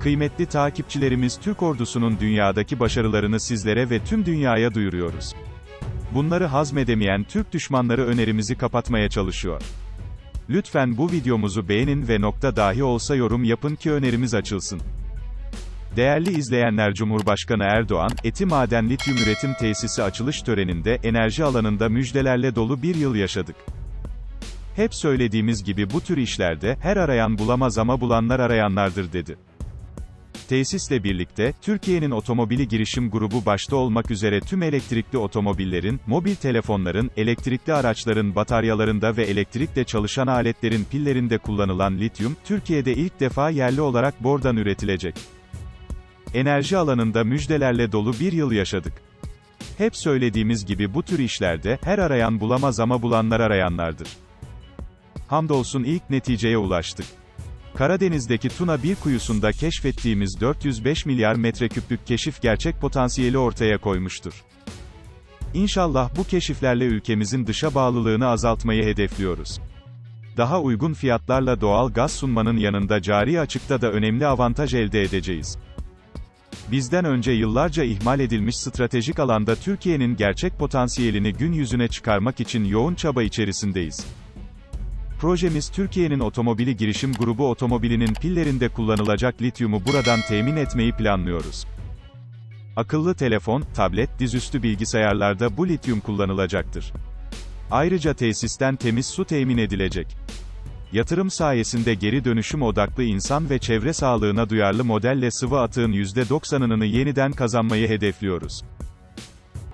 Kıymetli takipçilerimiz Türk ordusunun dünyadaki başarılarını sizlere ve tüm dünyaya duyuruyoruz. Bunları hazmedemeyen Türk düşmanları önerimizi kapatmaya çalışıyor. Lütfen bu videomuzu beğenin ve nokta dahi olsa yorum yapın ki önerimiz açılsın. Değerli izleyenler Cumhurbaşkanı Erdoğan, Eti Maden Lityum Üretim Tesisi açılış töreninde enerji alanında müjdelerle dolu bir yıl yaşadık. Hep söylediğimiz gibi bu tür işlerde, her arayan bulamaz ama bulanlar arayanlardır dedi. Tesisle birlikte, Türkiye'nin otomobili girişim grubu başta olmak üzere tüm elektrikli otomobillerin, mobil telefonların, elektrikli araçların bataryalarında ve elektrikle çalışan aletlerin pillerinde kullanılan lityum, Türkiye'de ilk defa yerli olarak bordan üretilecek. Enerji alanında müjdelerle dolu bir yıl yaşadık. Hep söylediğimiz gibi bu tür işlerde, her arayan bulamaz ama bulanlar arayanlardır. Hamdolsun ilk neticeye ulaştık. Karadeniz'deki Tuna bir kuyusunda keşfettiğimiz 405 milyar metreküplük keşif gerçek potansiyeli ortaya koymuştur. İnşallah bu keşiflerle ülkemizin dışa bağlılığını azaltmayı hedefliyoruz. Daha uygun fiyatlarla doğal gaz sunmanın yanında cari açıkta da önemli avantaj elde edeceğiz. Bizden önce yıllarca ihmal edilmiş stratejik alanda Türkiye'nin gerçek potansiyelini gün yüzüne çıkarmak için yoğun çaba içerisindeyiz. Projemiz Türkiye'nin otomobili girişim grubu otomobilinin pillerinde kullanılacak lityumu buradan temin etmeyi planlıyoruz. Akıllı telefon, tablet, dizüstü bilgisayarlarda bu lityum kullanılacaktır. Ayrıca tesisten temiz su temin edilecek. Yatırım sayesinde geri dönüşüm odaklı insan ve çevre sağlığına duyarlı modelle sıvı atığın %90'ını yeniden kazanmayı hedefliyoruz.